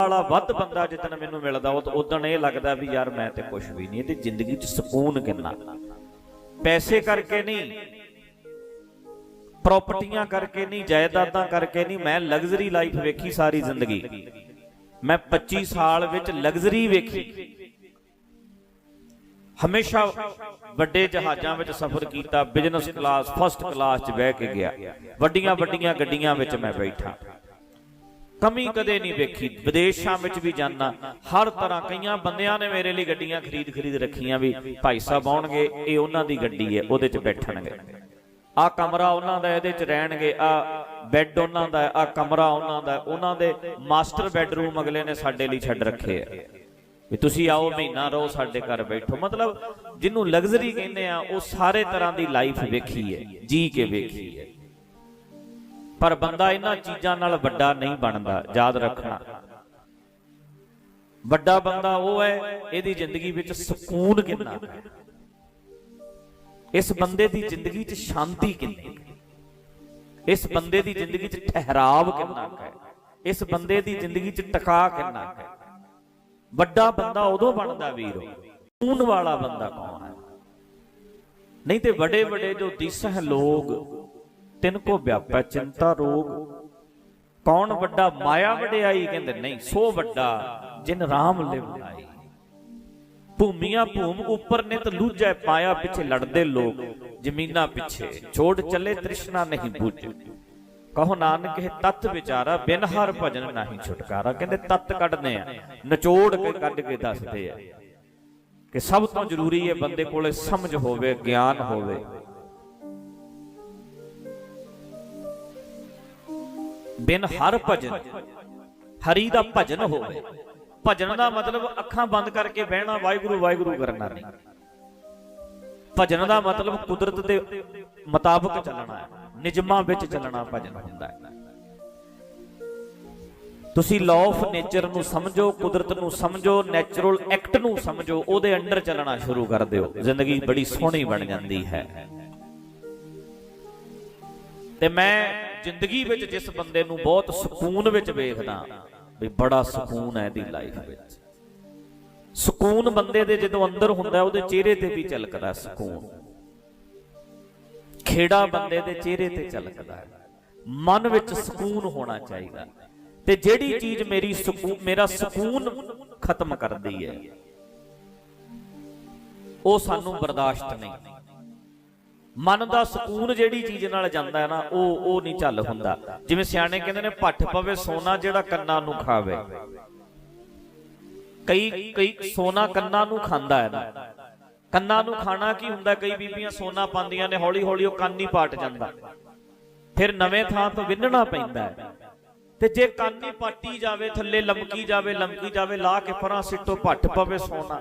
ਵਾਲਾ ਵੱਧ ਬੰਦਾ ਜਿੱਦਣ ਮੈਨੂੰ ਮਿਲਦਾ ਉਹ ਉਦੋਂ ਇਹ ਲੱਗਦਾ ਵੀ ਯਾਰ ਮੈਂ ਤੇ ਕੁਝ ਵੀ ਨਹੀਂ ਤੇ ਜ਼ਿੰਦਗੀ 'ਚ ਸਕੂਨ ਕਿੰਨਾ? ਪੈਸੇ ਕਰਕੇ ਨਹੀਂ ਪ੍ਰਾਪਰਟੀਆਂ ਕਰਕੇ ਨਹੀਂ, ਜਾਇਦਾਦਾਂ ਕਰਕੇ ਨਹੀਂ, ਮੈਂ ਲਗਜ਼ਰੀ ਲਾਈਫ ਵੇਖੀ ਸਾਰੀ ਜ਼ਿੰਦਗੀ। ਮੈਂ 25 ਸਾਲ ਵਿੱਚ ਲਗਜ਼ਰੀ ਵੇਖੀ। ਹਮੇਸ਼ਾ ਵੱਡੇ ਜਹਾਜ਼ਾਂ ਵਿੱਚ ਸਫ਼ਰ ਕੀਤਾ ਬਿਜ਼ਨਸ ਕਲਾਸ ਫਸਟ ਕਲਾਸ 'ਚ ਬਹਿ ਕੇ ਗਿਆ। ਵੱਡੀਆਂ ਵੱਡੀਆਂ ਗੱਡੀਆਂ ਵਿੱਚ ਮੈਂ ਬੈਠਾ। ਕਮੀ ਕਦੇ ਨਹੀਂ ਵੇਖੀ। ਵਿਦੇਸ਼ਾਂ ਵਿੱਚ ਵੀ ਜਾਣਾ ਹਰ ਤਰ੍ਹਾਂ ਕਈਆਂ ਬੰਦਿਆਂ ਨੇ ਮੇਰੇ ਲਈ ਗੱਡੀਆਂ ਖਰੀਦ ਖਰੀਦ ਰੱਖੀਆਂ ਵੀ ਭਾਈ ਸਾਹਿਬ ਆਉਣਗੇ ਇਹ ਉਹਨਾਂ ਦੀ ਗੱਡੀ ਹੈ ਉਹਦੇ 'ਚ ਬੈਠਣਗੇ। ਆ ਕਮਰਾ ਉਹਨਾਂ ਦਾ ਇਹਦੇ 'ਚ ਰਹਿਣਗੇ। ਆ ਬੈੱਡ ਉਹਨਾਂ ਦਾ ਆ ਕਮਰਾ ਉਹਨਾਂ ਦਾ ਉਹਨਾਂ ਦੇ ਮਾਸਟਰ ਬੈੱਡਰੂਮ ਅਗਲੇ ਨੇ ਸਾਡੇ ਲਈ ਛੱਡ ਰੱਖੇ ਆ। ਵੀ ਤੁਸੀਂ ਆਓ ਮਹੀਨਾ ਰਹੋ ਸਾਡੇ ਘਰ ਬੈਠੋ। ਮਤਲਬ ਜਿਹਨੂੰ ਲਗਜ਼ਰੀ ਕਹਿੰਦੇ ਆ ਉਹ ਸਾਰੇ ਤਰ੍ਹਾਂ ਦੀ ਲਾਈਫ ਵੇਖੀ ਹੈ ਜੀ ਕੇ ਵੇਖੀ ਹੈ। ਪਰ ਬੰਦਾ ਇਹਨਾਂ ਚੀਜ਼ਾਂ ਨਾਲ ਵੱਡਾ ਨਹੀਂ ਬਣਦਾ, ਯਾਦ ਰੱਖਣਾ। ਵੱਡਾ ਬੰਦਾ ਉਹ ਹੈ, ਇਹਦੀ ਜ਼ਿੰਦਗੀ ਵਿੱਚ ਸਕੂਨ ਕਿੰਨਾ ਹੈ? ਇਸ ਬੰਦੇ ਦੀ ਜ਼ਿੰਦਗੀ 'ਚ ਸ਼ਾਂਤੀ ਕਿੰਨੀ ਇਸ ਬੰਦੇ ਦੀ ਜ਼ਿੰਦਗੀ 'ਚ ਠਹਿਰਾਵ ਕਿੰਨਾ ਹੈ? ਇਸ ਬੰਦੇ ਦੀ ਜ਼ਿੰਦਗੀ 'ਚ ਟਿਕਾ ਕਿੰਨਾ ਹੈ? ਵੱਡਾ ਬੰਦਾ ਉਦੋਂ ਬਣਦਾ ਵੀਰੋ ਸਕੂਨ ਵਾਲਾ ਬੰਦਾ ਕੌਣ ਹੈ? ਨਹੀਂ ਤੇ ਵੱਡੇ ਵੱਡੇ ਜੋ ਦਿਸਹ ਲੋਗ ਤਿੰਨ ਕੋ ਵਿਆਪੈ ਚਿੰਤਾ ਰੋਗ। ਕੌਣ ਵੱਡਾ ਮਾਇਆ ਵਡਿਆਈ? ਕਹਿੰਦੇ ਨਹੀਂ, ਸੋ ਵੱਡਾ ਜਿਨ ਰਾਮ ਲਿਵ ਭੂਮੀਆਂ ਭੂਮ ਉੱਪਰ ਨਿਤ ਲੂਜੈ ਪਾਇਆ ਪਿੱਛੇ ਲੜਦੇ ਲੋਕ, ਜ਼ਮੀਨਾਂ ਪਿੱਛੇ ਛੋੜ ਚੱਲੇ ਤ੍ਰਿਸ਼ਨਾ ਨਹੀਂ ਬੂਝ। ਕਹੋ ਨਾਨਕ, ਇਹ ਤਤ ਵਿਚਾਰਾ ਬਿਨ ਹਰ ਭਜਨ ਨਹੀਂ ਛੁਟਕਾਰਾ। ਕਹਿੰਦੇ ਤਤ ਕੱਢਦੇ ਆ, ਨਿਚੋੜ ਕੇ ਕੱਢ ਕੇ ਦੱਸਦੇ ਆ ਕਿ ਸਭ ਤੋਂ ਜ਼ਰੂਰੀ ਹੈ ਬੰਦੇ ਕੋਲੇ ਸਮਝ ਹੋਵੇ, ਗਿਆਨ ਹੋਵੇ। ਬਿਨ ਹਰ ਭਜਨ, ਹਰੀ ਦਾ ਭਜਨ ਹੋਵੇ। ਭਜਨ ਦਾ ਮਤਲਬ ਅੱਖਾਂ ਬੰਦ ਕਰਕੇ ਬਹਿਣਾ, ਵਾਹਿਗੁਰੂ ਵਾਹਿਗੁਰੂ ਕਰਨਾ ਨਹੀਂ ਭਜਨ ਦਾ ਮਤਲਬ ਕੁਦਰਤ ਦੇ ਮੁਤਾਬਕ ਚੱਲਣਾ ਹੈ। ਨਿਯਮਾਂ ਵਿੱਚ ਚੱਲਣਾ ਭਜਨ ਹੁੰਦਾ ਹੈ। ਤੁਸੀਂ ਲਾਅ ਆਫ ਨੇਚਰ ਨੂੰ ਸਮਝੋ, ਕੁਦਰਤ ਨੂੰ ਸਮਝੋ ਨੈਚੁਰਲ ਐਕਟ ਨੂੰ ਸਮਝੋ, ਉਹਦੇ ਅੰਡਰ ਚੱਲਣਾ ਸ਼ੁਰੂ ਕਰ ਦਿਓ। ਜ਼ਿੰਦਗੀ ਬੜੀ ਸੋਹਣੀ ਬਣ ਜਾਂਦੀ ਹੈ। ਤੇ ਮੈਂ ਜ਼ਿੰਦਗੀ ਵਿੱਚ ਜਿਸ ਬੰਦੇ ਨੂੰ ਬਹੁਤ ਸਕੂਨ ਵਿੱਚ ਵੇਖਦਾ, ਵੀ ਬੜਾ ਸਕੂਨ ਹੈ ਇਹਦੀ ਲਾਈਫ ਵਿੱਚ। ਸਕੂਨ ਬੰਦੇ ਦੇ ਜਦੋਂ ਅੰਦਰ ਹੁੰਦਾ, ਉਹਦੇ ਚਿਹਰੇ ਤੇ ਵੀ ਝਲਕਦਾ ਸਕੂਨ। ਖੇੜਾ ਬੰਦੇ ਦੇ ਚਿਹਰੇ ਤੇ ਝਲਕਦਾ ਹੈ। ਮਨ ਵਿੱਚ ਸਕੂਨ ਹੋਣਾ ਚਾਹੀਦਾ। ਤੇ ਜਿਹੜੀ ਚੀਜ਼ ਮੇਰੀ ਸਕੂਨ ਮੇਰਾ ਸਕੂਨ ਖਤਮ ਕਰਦੀ ਹੈ, ਉਹ ਸਾਨੂੰ ਬਰਦਾਸ਼ਤ ਨਹੀਂ। ਮਨ ਦਾ ਸਕੂਨ ਜਿਹੜੀ ਚੀਜ਼ ਨਾਲ ਜਾਂਦਾ ਹੈ ਨਾ, ਉਹ ਉਹ ਨਹੀਂ ਚੱਲ ਹੁੰਦਾ। ਜਿਵੇਂ ਸਿਆਣੇ ਕਹਿੰਦੇ ਨੇ, ਪੱਠ ਪਵੇ, ਸੋਨਾ ਜਿਹੜਾ ਕੰਨਾਂ ਨੂੰ ਖਾਵੇ। ਕਈ ਕਈ ਸੋਨਾ ਕੰਨਾਂ ਨੂੰ ਖਾਂਦਾ ਹੈ ਨਾ। ਕੰਨਾਂ ਨੂੰ ਖਾਣਾ ਕੀ ਹੁੰਦਾ? ਕਈ ਬੀਬੀਆਂ ਸੋਨਾ ਪਾਉਂਦੀਆਂ ਨੇ ਹੌਲੀ ਹੌਲੀ ਉਹ ਕੰਨ ਹੀ ਪਾਟ ਜਾਂਦਾ। ਫਿਰ ਨਵੇਂ ਥਾਂ ਤੋਂ ਵਿੰਨਣਾ ਪੈਂਦਾ ਹੈ। ਤੇ ਜੇ ਕੰਨ ਹੀ ਪਾਟੀ ਜਾਵੇ, ਥੱਲੇ ਲਮਕੀ ਜਾਵੇ ਲਮਕੀ ਜਾਵੇ ਲਾ ਕੇ ਪਰਾਂ ਸਿੱਟੋ, ਪੱਠ ਪਵੇ, ਸੋਨਾ।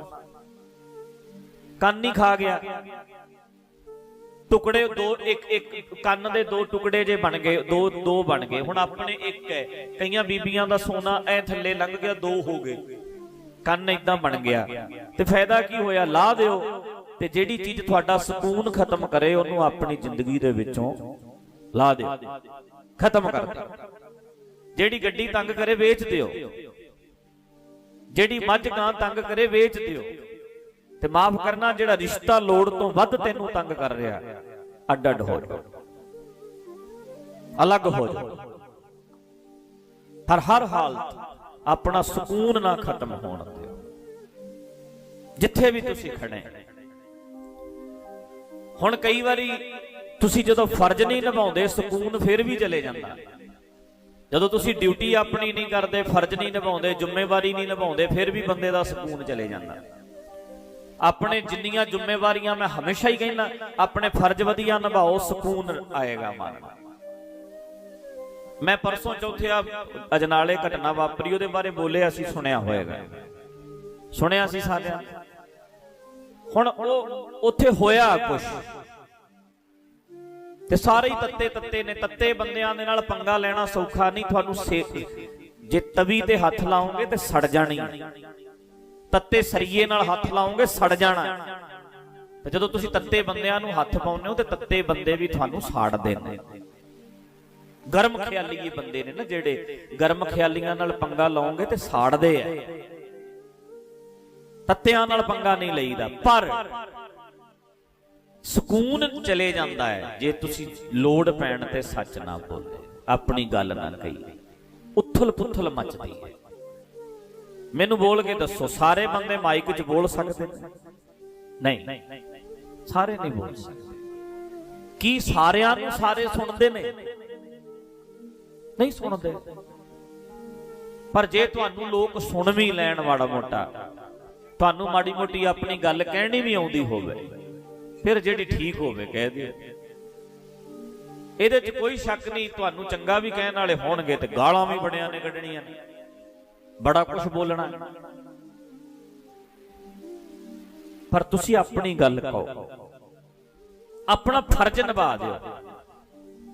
ਕੰਨ ਹੀ ਖਾ ਗਿਆ। ਟੁਕੜੇ ਦੋ, ਇੱਕ ਇੱਕ ਕੰਨ ਦੇ ਦੋ ਟੁਕੜੇ ਜੇ ਬਣ ਗਏ, ਦੋ ਦੋ ਬਣ ਗਏ। ਹੁਣ ਆਪਣੇ ਇੱਕ ਹੈ। ਕਈਆਂ ਬੀਬੀਆਂ ਦਾ ਸੋਨਾ ਐ ਥੱਲੇ ਲੰਘ ਗਿਆ, ਦੋ ਹੋ ਗਏ। ਕੰਨ ਇਦਾਂ ਬਣ ਗਿਆ। ਤੇ ਫਾਇਦਾ ਕੀ ਹੋਇਆ? ਲਾ ਦਿਓ। ਤੇ ਜਿਹੜੀ ਚੀਜ਼ ਤੁਹਾਡਾ ਸਕੂਨ ਖਤਮ ਕਰੇ, ਉਹਨੂੰ ਆਪਣੀ ਜ਼ਿੰਦਗੀ ਦੇ ਵਿੱਚੋਂ ਲਾ ਦਿਓ। ਖਤਮ ਕਰ ਦਿਓ। ਜਿਹੜੀ ਗੱਡੀ ਤੰਗ ਕਰੇ, ਵੇਚ ਦਿਓ। ਜਿਹੜੀ ਮੱਝ ਗਾਂ ਤੰਗ ਕਰੇ, ਵੇਚ ਦਿਓ। ਤੇ ਮਾਫ ਕਰਨਾ ਜਿਹੜਾ ਰਿਸ਼ਤਾ ਲੋੜ ਤੋਂ ਵੱਧ ਤੈਨੂੰ ਤੰਗ ਕਰ ਰਿਹਾ। ਅੱਡ ਅੱਡ ਹੋ ਜਾਓ ਅਲੱਗ ਹੋ ਜਾਓ ਪਰ ਹਰ ਹਾਲਤ ਆਪਣਾ ਸਕੂਨ ਨਾ ਖਤਮ ਹੋਣ ਦਿਓ ਜਿੱਥੇ ਵੀ ਤੁਸੀਂ ਖੜੇ। ਹੁਣ ਕਈ ਵਾਰੀ ਤੁਸੀਂ ਜਦੋਂ ਫਰਜ਼ ਨਹੀਂ ਨਿਭਾਉਂਦੇ, ਸਕੂਨ ਫਿਰ ਵੀ ਚਲੇ ਜਾਂਦਾ। ਜਦੋਂ ਤੁਸੀਂ ਡਿਊਟੀ ਆਪਣੀ ਨਹੀਂ ਕਰਦੇ, ਫਰਜ਼ ਨਹੀਂ ਨਿਭਾਉਂਦੇ, ਜ਼ਿੰਮੇਵਾਰੀ ਨਹੀਂ ਨਿਭਾਉਂਦੇ, ਫਿਰ ਵੀ ਬੰਦੇ ਦਾ ਸਕੂਨ ਚਲੇ ਜਾਂਦਾ। ਆਪਣੇ ਜਿੰਨੀਆਂ ਜ਼ਿੰਮੇਵਾਰੀਆਂ ਮੈਂ ਹਮੇਸ਼ਾ ਹੀ ਕਹਿੰਦਾ, ਆਪਣੇ ਫਰਜ਼ ਵਧੀਆ ਨਿਭਾਓ, ਸਕੂਨ ਆਏਗਾ ਮਨ। ਮੈਂ ਪਰਸੋਂ ਚੌਥੇ ਆ ਅਜਨਾਲੇ ਘਟਨਾ ਵਾਪਰੀ, ਉਹਦੇ ਬਾਰੇ ਬੋਲੇ ਅਸੀਂ ਸੁਣਿਆ ਹੋਏਗਾ। ਸੁਣਿਆ ਸੀ ਸਾਰਿਆਂ ਹੁਣ ਉਹ ਉੱਥੇ ਹੋਇਆ ਕੁਝ ਤੇ ਸਾਰੇ ਹੀ ਤੱਤੇ ਤੱਤੇ ਨੇ, ਤੱਤੇ ਬੰਦਿਆਂ ਦੇ ਨਾਲ ਪੰਗਾ ਲੈਣਾ ਸੌਖਾ ਨਹੀਂ, ਤੁਹਾਨੂੰ ਸੇਕ ਜੇ ਤਵੀ ਤੇ ਹੱਥ ਲਾਓਗੇ ਤੇ ਸੜ ਜਾਣੀ। ਤੱਤੇ ਸਰੀਏ ਨਾਲ ਹੱਥ ਲਾਓਗੇ, ਸੜ ਜਾਣਾ। ਤੇ ਜਦੋਂ ਤੁਸੀਂ ਤੱਤੇ ਬੰਦਿਆਂ ਨੂੰ ਹੱਥ ਪਾਉਂਦੇ ਹੋ, ਤੇ ਤੱਤੇ ਬੰਦੇ ਵੀ ਤੁਹਾਨੂੰ ਸਾੜਦੇ ਨੇ ਗਰਮ ਖਿਆਲੀਏ ਬੰਦੇ ਨੇ ਨਾ ਜਿਹੜੇ ਗਰਮ ਖਿਆਲੀਆਂ ਨਾਲ ਪੰਗਾ ਲਾਉਂਗੇ ਤੇ ਸਾੜਦੇ ਆ। ਤੱਤਿਆਂ ਨਾਲ ਪੰਗਾ ਨਹੀਂ ਲਈਦਾ, ਪਰ ਸਕੂਨ ਚਲੇ ਜਾਂਦਾ ਹੈ, ਜੇ ਤੁਸੀਂ ਲੋੜ ਪੈਣ ਤੇ ਸੱਚ ਨਾ ਬੋਲੇ। ਆਪਣੀ ਗੱਲ ਨਾ ਕਹੀ ਉਥਲ ਪੁਥਲ ਮੱਚਦੀ ਹੈ। ਮੈਨੂੰ ਬੋਲ ਕੇ ਦੱਸੋ, ਸਾਰੇ ਬੰਦੇ ਮਾਈਕ 'ਚ ਬੋਲ ਸਕਦੇ ਨੇ? ਨਹੀਂ। ਸਾਰੇ ਨਹੀਂ ਬੋਲ ਸਕਦੇ। ਕੀ ਸਾਰਿਆਂ ਨੂੰ ਸਾਰੇ ਸੁਣਦੇ ਨੇ? ਨਹੀਂ ਸੁਣਦੇ। ਪਰ ਜੇ ਤੁਹਾਨੂੰ ਲੋਕ ਸੁਣ ਵੀ ਲੈਣ ਮਾੜਾ ਮੋਟਾ, ਤੁਹਾਨੂੰ ਮਾੜੀ ਮੋਟੀ ਆਪਣੀ ਗੱਲ ਕਹਿਣੀ ਵੀ ਆਉਂਦੀ ਹੋਵੇ, ਫਿਰ ਜਿਹੜੀ ਠੀਕ ਹੋਵੇ ਕਹਿ ਦਿਓ। ਇਹਦੇ 'ਚ ਕੋਈ ਸ਼ੱਕ ਨਹੀਂ, ਤੁਹਾਨੂੰ ਚੰਗਾ ਵੀ ਕਹਿਣ ਵਾਲੇ ਹੋਣਗੇ ਤੇ ਗਾਲਾਂ ਵੀ ਬੜਿਆਂ ਨੇ ਕੱਢਣੀਆਂ ਨੇ। ਬੜਾ ਕੁਝ ਬੋਲਣਾ ਪਰ ਤੁਸੀਂ ਆਪਣੀ ਗੱਲ ਕਹੋ ਆਪਣਾ ਫਰਜ਼ ਨਿਭਾ ਦਿਓ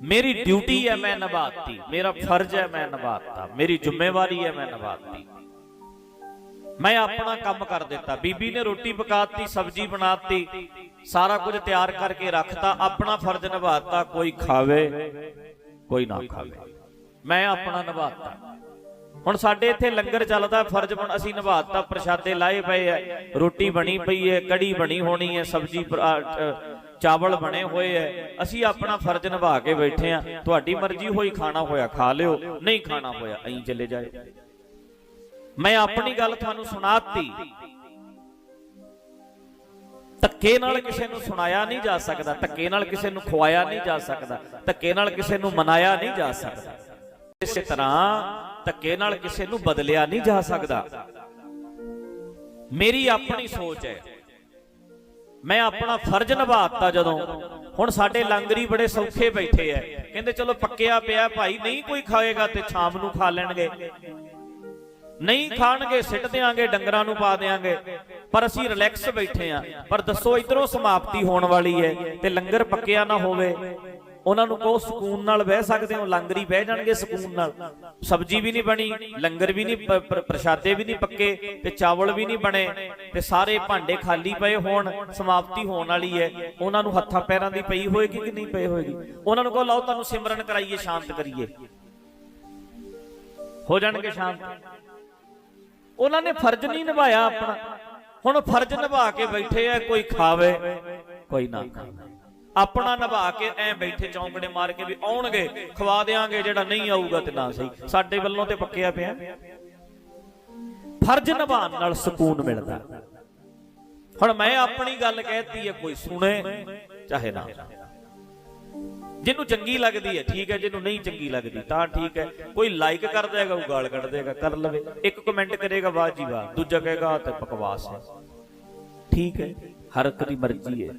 ਮੇਰੀ ਡਿਊਟੀ ਹੈ ਮੈਂ ਨਿਭਾਤੀ ਮੇਰਾ ਫਰਜ਼ ਹੈ ਮੈਂ ਨਿਭਾਤਾ ਮੇਰੀ ਜ਼ਿੰਮੇਵਾਰੀ ਹੈ ਮੈਂ ਨਿਭਾਤੀ ਮੈਂ ਆਪਣਾ ਕੰਮ ਕਰ ਦਿੱਤਾ ਬੀਬੀ ਨੇ ਰੋਟੀ ਪਕਾਤੀ ਸਬਜ਼ੀ ਬਣਾਤੀ ਸਾਰਾ ਕੁਝ ਤਿਆਰ ਕਰਕੇ ਰੱਖਤਾ ਆਪਣਾ ਫਰਜ਼ ਨਿਭਾਤਾ ਕੋਈ ਖਾਵੇ ਕੋਈ ਨਾ ਖਾਵੇ ਮੈਂ ਆਪਣਾ ਨਿਭਾਤਾ ਹੁਣ ਸਾਡੇ ਇੱਥੇ ਲੰਗਰ ਚੱਲਦਾ, ਫਰਜ਼ ਬਣ ਅਸੀਂ ਨਿਭਾਤਾ, ਪ੍ਰਸ਼ਾਦੇ ਲਾਏ ਪਏ ਐ ਰੋਟੀ ਬਣੀ ਪਈ ਹੈ, ਕੜੀ ਬਣੀ ਹੋਣੀ ਹੈ, ਸਬਜ਼ੀ ਚਾਵਲ ਬਣੇ ਹੋਏ ਐ ਅਸੀਂ ਆਪਣਾ ਫਰਜ਼ ਨਿਭਾ ਕੇ ਬੈਠੇ ਆ। ਤੁਹਾਡੀ ਮਰਜ਼ੀ ਹੋਈ ਖਾਣਾ ਹੋਇਆ, ਖਾ ਲਿਓ, ਨਹੀਂ ਖਾਣਾ ਹੋਇਆ, ਐਂ ਚਲੇ ਜਾਏ ਮੈਂ ਆਪਣੀ ਗੱਲ ਤੁਹਾਨੂੰ ਸੁਣਾਤੀ। ਧੱਕੇ ਨਾਲ ਕਿਸੇ ਨੂੰ ਸੁਣਾਇਆ ਨਹੀਂ ਜਾ ਸਕਦਾ, ਧੱਕੇ ਨਾਲ ਕਿਸੇ ਨੂੰ ਖਵਾਇਆ ਨਹੀਂ ਜਾ ਸਕਦਾ, ਧੱਕੇ ਨਾਲ ਕਿਸੇ ਨੂੰ ਮਨਾਇਆ ਨਹੀਂ ਜਾ ਸਕਦਾ। ਇਸੇ ਤਰ੍ਹਾਂ ਧੱਕੇ ਨਾਲ ਕਿਸੇ ਨੂੰ ਬਦਲਿਆ ਨਹੀਂ ਜਾ ਸਕਦਾ। ਮੇਰੀ ਆਪਣੀ ਸੋਚ ਹੈ। ਮੈਂ ਆਪਣਾ ਫਰਜ਼ ਨਿਭਾਤਾ ਜਦੋਂ। ਹੁਣ ਸਾਡੇ ਲੰਗਰੀ ਬੜੇ ਸੌਖੇ ਬੈਠੇ ਐ। ਕਹਿੰਦੇ ਚਲੋ ਪੱਕਿਆ ਪਿਆ ਭਾਈ, ਨਹੀਂ ਕੋਈ ਖਾਏਗਾ ਤੇ ਸ਼ਾਮ ਨੂੰ ਖਾ ਲੈਣਗੇ। ਨਹੀਂ ਖਾਣਗੇ, ਸਿੱਟ ਦੇਾਂਗੇ ਡੰਗਰਾਂ ਨੂੰ ਪਾ ਦੇਾਂਗੇ ਪਰ ਅਸੀਂ ਰਿਲੈਕਸ ਬੈਠੇ ਆ। ਪਰ ਦੱਸੋ, ਇਧਰੋਂ ਸਮਾਪਤੀ ਹੋਣ ਵਾਲੀ ਹੈ ਤੇ ਲੰਗਰ ਪੱਕਿਆ ਨਾ ਹੋਵੇ। ਉਹਨਾਂ ਨੂੰ ਕਹੋ, ਸਕੂਨ ਨਾਲ ਬਹਿ ਸਕਦੇ ਹੋ, ਲੰਗਰੀ ਬਹਿ ਜਾਣਗੇ ਸਕੂਨ ਨਾਲ। ਸਬਜ਼ੀ ਵੀ ਨਹੀਂ ਬਣੀ, ਲੰਗਰ ਵੀ ਨਹੀਂ ਪ੍ਰਸ਼ਾਦੇ ਵੀ ਨਹੀਂ ਪੱਕੇ ਤੇ ਚਾਵਲ ਵੀ ਨਹੀਂ ਬਣੇ ਤੇ ਸਾਰੇ ਭਾਂਡੇ ਖਾਲੀ ਪਏ ਹੋਣ, ਸਮਾਪਤੀ ਹੋਣ ਵਾਲੀ ਹੈ। ਉਹਨਾਂ ਨੂੰ ਹੱਥਾਂ ਪੈਰਾਂ ਦੀ ਪਈ ਹੋਏਗੀ ਕਿ ਨਹੀਂ ਪਈ ਹੋਏਗੀ? ਉਹਨਾਂ ਨੂੰ ਕਹੋ, ਲਓ, ਤੁਹਾਨੂੰ ਸਿਮਰਨ ਕਰਾਈਏ, ਸ਼ਾਂਤ ਕਰੀਏ। ਹੋ ਜਾਣਗੇ ਸ਼ਾਂਤ। ਉਹਨਾਂ ਨੇ ਫਰਜ਼ ਨਹੀਂ ਨਿਭਾਇਆ ਆਪਣਾ। ਹੁਣ ਫਰਜ਼ ਨਿਭਾ ਕੇ ਬੈਠੇ ਆ, ਕੋਈ ਖਾਵੇ, ਕੋਈ ਨਾ ਖਾਵੇ। ਆਪਣਾ ਨਿਭਾ ਕੇ ਐ ਬੈਠੇ ਚੌਂਕੜੇ ਮਾਰ ਕੇ ਵੀ ਆਉਣਗੇ, ਖਵਾ ਦੇਾਂਗੇ ਜਿਹੜਾ ਨਹੀਂ ਆਊਗਾ ਤੇ ਨਾ ਸਹੀ। ਸਾਡੇ ਵੱਲੋਂ ਤੇ ਪੱਕਿਆ ਪਿਆ। ਫਰਜ਼ ਨਿਭਾਉਣ ਨਾਲ ਸਕੂਨ ਮਿਲਦਾ। ਹੁਣ ਮੈਂ ਆਪਣੀ ਗੱਲ ਕਹਿਤੀ ਹੈ, ਕੋਈ ਸੁਣੇ, ਚਾਹੇ ਨਾ। ਜਿਹਨੂੰ ਚੰਗੀ ਲੱਗਦੀ ਹੈ, ਠੀਕ ਹੈ, ਜਿਹਨੂੰ ਨਹੀਂ ਚੰਗੀ ਲੱਗਦੀ, ਤਾਂ ਠੀਕ ਹੈ। ਕੋਈ ਲਾਈਕ ਕਰ ਦੇਗਾ, ਉਹ ਗਾਲ ਕੱਢ ਦੇਗਾ, ਕਰ ਲਵੇ। ਇੱਕ ਕਮੈਂਟ ਕਰੇਗਾ, ਵਾਹ ਜੀ ਵਾਹ। ਦੂਜਾ ਕਹੇਗਾ ਤੇ ਬਕਵਾਸ ਹੈ। ਠੀਕ ਹੈ, ਹਰ ਇੱਕ ਦੀ ਮਰਜ਼ੀ ਹੈ।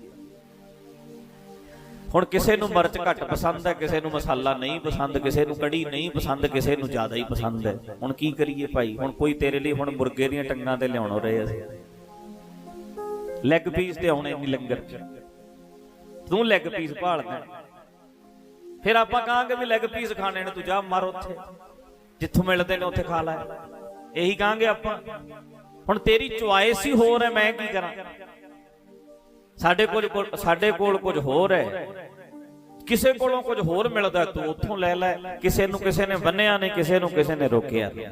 ਹੁਣ ਕਿਸੇ ਨੂੰ ਮਿਰਚ ਘੱਟ ਪਸੰਦ ਹੈ ਕਿਸੇ ਨੂੰ ਮਸਾਲਾ ਨਹੀਂ ਪਸੰਦ ਕਿਸੇ ਨੂੰ ਕੜੀ ਨਹੀਂ ਪਸੰਦ ਕਿਸੇ ਨੂੰ ਜ਼ਿਆਦਾ ਹੀ ਪਸੰਦ ਹੈ। ਹੁਣ ਕੀ ਕਰੀਏ ਭਾਈ? ਹੁਣ ਕੋਈ ਤੇਰੇ ਲਈ ਹੁਣ ਮੁਰਗੇ ਦੀਆਂ ਟੰਗਾਂ ਤੇ ਲਿਆਉਣ ਰਹੇ ਅਸੀਂ ਲੈਗ ਪੀਸ ਤੇ ਆਉਣੇ ਨਹੀਂ ਲੰਗਰ ਚ। ਤੂੰ ਲੈਗ ਪੀਸ ਭਾਲਦਾ। ਫਿਰ ਆਪਾਂ ਕਹਾਂਗੇ ਵੀ ਲੈਗ ਪੀਸ ਖਾਣੇ ਨੇ ਤੂੰ ਜਾ ਮਾਰ ਉੱਥੇ। ਜਿੱਥੋਂ ਮਿਲਦੇ ਨੇ ਉੱਥੇ ਖਾ ਲੈ। ਇਹੀ ਕਹਾਂਗੇ ਆਪਾਂ। ਹੁਣ ਤੇਰੀ ਚੁਆਇਸ ਹੀ ਹੋਰ ਹੈ ਮੈਂ ਕੀ ਕਰਾਂ? ਸਾਡੇ ਕੋਲ ਕੋਲ- ਸਾਡੇ ਕੋਲ ਕੁਝ ਹੋਰ ਹੈ। ਕਿਸੇ ਕੋਲੋਂ ਕੁਝ ਹੋਰ ਮਿਲਦਾ, ਤੂੰ ਉੱਥੋਂ ਲੈ ਲੈ। ਕਿਸੇ ਨੂੰ ਕਿਸੇ ਨੇ ਬੰਨਿਆ ਨਹੀਂ, ਕਿਸੇ ਨੂੰ ਕਿਸੇ ਨੇ ਰੋਕਿਆ ਨਹੀਂ।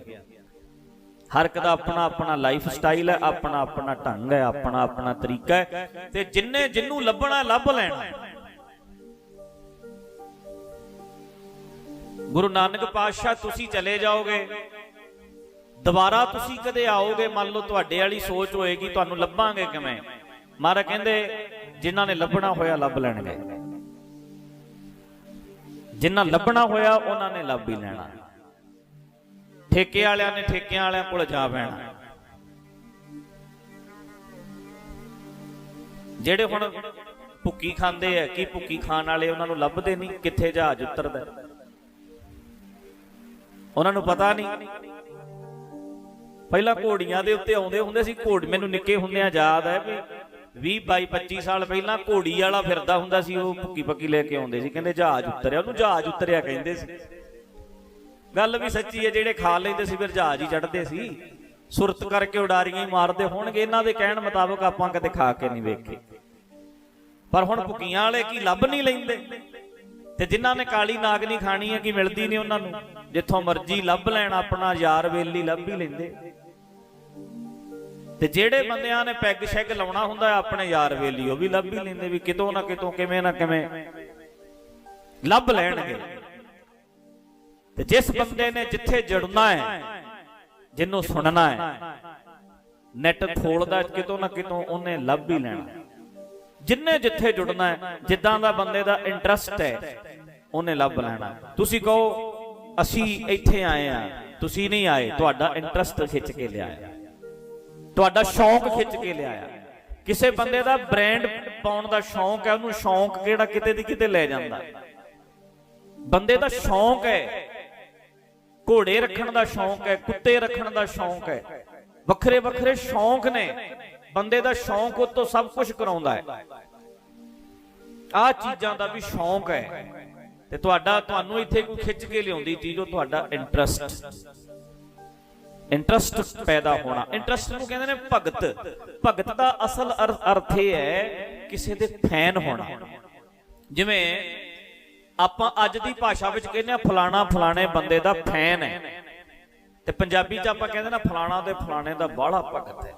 ਹਰ ਇੱਕ ਦਾ ਆਪਣਾ ਆਪਣਾ ਲਾਈਫ ਸਟਾਈਲ ਹੈ, ਆਪਣਾ ਆਪਣਾ ਢੰਗ ਹੈ, ਆਪਣਾ ਆਪਣਾ ਤਰੀਕਾ ਹੈ। ਤੇ ਜਿੰਨੇ ਜਿੰਨੂੰ ਲੱਭਣਾ, ਲੱਭ ਲੈਣਾ। ਗੁਰੂ ਨਾਨਕ ਪਾਤਸ਼ਾਹ, ਤੁਸੀਂ ਚਲੇ ਜਾਓਗੇ। ਦੁਬਾਰਾ ਤੁਸੀਂ ਕਦੇ ਆਓਗੇ? ਮੰਨ ਲਓ ਤੁਹਾਡੇ ਵਾਲੀ ਸੋਚ ਹੋਏਗੀ, ਤੁਹਾਨੂੰ ਲੱਭਾਂਗੇ ਕਿਵੇਂ? ਮਹਾਰਾਜ ਕਹਿੰਦੇ, ਜਿਨ੍ਹਾਂ ਨੇ ਲੱਭਣਾ ਹੋਇਆ ਲੱਭ ਲੈਣਗੇ। ਜਿਨ੍ਹਾਂ ਲੱਭਣਾ ਹੋਇਆ, ਉਹਨਾਂ ਨੇ ਲੱਭ ਹੀ ਲੈਣਾ। ਠੇਕੇ ਵਾਲਿਆਂ ਨੇ ਠੇਕਿਆਂ ਵਾਲਿਆਂ ਕੋਲ ਜਾ ਬਹਿਣਾ। ਜਿਹੜੇ ਹੁਣ ਭੁੱਕੀ ਖਾਂਦੇ ਆ, ਕੀ ਭੁੱਕੀ ਖਾਣ ਵਾਲੇ ਉਹਨਾਂ ਨੂੰ ਲੱਭਦੇ ਨਹੀਂ? ਕਿੱਥੇ ਜਹਾਜ਼ ਉਤਰਦਾ? ਉਹਨਾਂ ਨੂੰ ਪਤਾ ਨਹੀਂ। ਪਹਿਲਾਂ ਘੋੜੀਆਂ ਦੇ ਉੱਤੇ ਆਉਂਦੇ ਹੁੰਦੇ ਸੀ, ਘੋੜ ਮੈਨੂੰ ਨਿੱਕੇ ਹੁੰਦਿਆਂ ਯਾਦ ਹੈ ਵੀ 20 22 25 ਸਾਲ ਪਹਿਲਾਂ ਘੋੜੀ ਵਾਲਾ ਫਿਰਦਾ ਹੁੰਦਾ ਸੀ, ਉਹ ਭੁੱਕੀ ਪੱਕੀ ਲੈ ਕੇ ਆਉਂਦੇ ਸੀ, ਕਹਿੰਦੇ ਜਹਾਜ਼ ਉਤਰਿਆ, ਉਹਨੂੰ ਜਹਾਜ਼ ਉਤਰਿਆ ਕਹਿੰਦੇ ਸੀ। ਗੱਲ ਵੀ ਸੱਚੀ ਹੈ, ਜਿਹੜੇ ਖਾ ਲੈਂਦੇ ਸੀ, ਫਿਰ ਜਹਾਜ਼ ਹੀ ਚੜਦੇ ਸੀ। ਸੁਰਤ ਕਰਕੇ ਉਡਾਰੀਆਂ ਹੀ ਮਾਰਦੇ ਹੋਣਗੇ, ਇਹਨਾਂ ਦੇ ਕਹਿਣ ਮੁਤਾਬਕ ਆਪਾਂ ਕਦੇ ਖਾ ਕੇ ਨਹੀਂ ਵੇਖੇ। ਪਰ ਹੁਣ ਭੁੱਕੀਆਂ ਵਾਲੇ ਕੀ ਲੱਭ ਨਹੀਂ ਲੈਂਦੇ? ਤੇ ਜਿਨ੍ਹਾਂ ਨੇ ਕਾਲੀ ਨਾਗ ਨਾਗਨੀ ਖਾਣੀ ਹੈ, ਕਿ ਮਿਲਦੀ ਨਹੀਂ ਉਹਨਾਂ ਨੂੰ? ਜਿੱਥੋਂ ਮਰਜ਼ੀ ਲੱਭ ਲੈਣ, ਆਪਣਾ ਯਾਰ ਵੇਲੀ ਲੱਭ ਹੀ ਲੈਂਦੇ। ਤੇ ਜਿਹੜੇ ਬੰਦਿਆਂ ਨੇ ਪੈਗ ਸ਼ੈਗ ਲਾਉਣਾ ਹੁੰਦਾ ਆਪਣੇ ਯਾਰ ਵੇਲੀ, ਉਹ ਵੀ ਲੱਭ ਹੀ ਲੈਂਦੇ ਵੀ ਕਿਤੋਂ ਨਾ ਕਿਤੋਂ, ਕਿਵੇਂ ਨਾ ਕਿਵੇਂ। ਲੱਭ ਲੈਣਗੇ। ਤੇ ਜਿਸ ਬੰਦੇ ਨੇ ਜਿੱਥੇ ਜੁੜਨਾ ਹੈ, ਜਿਹਨੂੰ ਸੁਣਨਾ ਹੈ, ਨੈਟ ਖੋਲਦਾ ਕਿਤੋਂ ਨਾ ਕਿਤੋਂ ਉਹਨੇ ਲੱਭ ਹੀ ਲੈਣਾ। ਜਿੰਨੇ ਜਿੱਥੇ ਜੁੜਨਾ ਹੈ, ਜਿੱਦਾਂ ਦਾ ਬੰਦੇ ਦਾ ਇੰਟਰਸਟ ਹੈ, ਉਹਨੇ ਲੱਭ ਲੈਣਾ। ਤੁਸੀਂ ਕਹੋ, ਅਸੀਂ ਇੱਥੇ ਆਏ ਆ ਤੁਸੀਂ ਨਹੀਂ ਆਏ, ਤੁਹਾਡਾ ਇੰਟਰਸਟ ਖਿੱਚ ਕੇ ਲਿਆਇਆ। ਤੁਹਾਡਾ ਸ਼ੌਂਕ ਖਿੱਚ ਕੇ ਲਿਆਇਆ। ਕਿਸੇ ਬੰਦੇ ਦਾ ਬ੍ਰਾਂਡ ਪਾਉਣ ਦਾ ਸ਼ੌਂਕ ਹੈ, ਉਹਨੂੰ ਸ਼ੌਂਕ ਕਿਹੜਾ ਕਿਤੇ ਦੀ ਕਿਤੇ ਲੈ ਜਾਂਦਾ। ਬੰਦੇ ਦਾ ਸ਼ੌਂਕ ਹੈ, ਘੋੜੇ ਰੱਖਣ ਦਾ ਸ਼ੌਂਕ ਹੈ, ਕੁੱਤੇ ਰੱਖਣ ਦਾ ਸ਼ੌਂਕ ਹੈ। ਵੱਖਰੇ ਵੱਖਰੇ ਸ਼ੌਂਕ ਨੇ, ਬੰਦੇ ਦਾ ਸ਼ੌਂਕ ਉਹ ਤੋਂ ਸਭ ਕੁਝ ਕਰਾਉਂਦਾ ਹੈ। ਆ ਚੀਜ਼ਾਂ ਦਾ ਵੀ ਸ਼ੌਂਕ ਹੈ। ਤੇ ਤੁਹਾਡਾ, ਤੁਹਾਨੂੰ ਇੱਥੇ ਕੋਈ ਖਿੱਚ ਕੇ ਲਿਆਉਂਦੀ ਚੀਜ਼, ਉਹ ਤੁਹਾਡਾ ਇੰਟਰਸਟ ਇੰਟਰਸਟ ਪੈਦਾ ਹੋਣਾ। ਇੰਟਰਸਟ ਨੂੰ ਕਹਿੰਦੇ ਨੇ ਭਗਤ। ਭਗਤ ਦਾ ਅਸਲ ਅਰ- ਅਰਥ ਇਹ ਹੈ ਕਿਸੇ ਦੇ ਫੈਨ ਹੋਣਾ। ਜਿਵੇਂ ਆਪਾਂ ਅੱਜ ਦੀ ਭਾਸ਼ਾ ਵਿੱਚ ਕਹਿੰਦੇ ਆ ਫਲਾਣਾ ਫਲਾਣੇ ਬੰਦੇ ਦਾ ਫੈਨ ਹੈ। ਤੇ ਪੰਜਾਬੀ ਚ ਆਪਾਂ ਕਹਿੰਦੇ ਨਾ ਫਲਾਣਾ ਤੇ ਫਲਾਣੇ ਦਾ ਬਾਹਲਾ ਭਗਤ ਹੈ।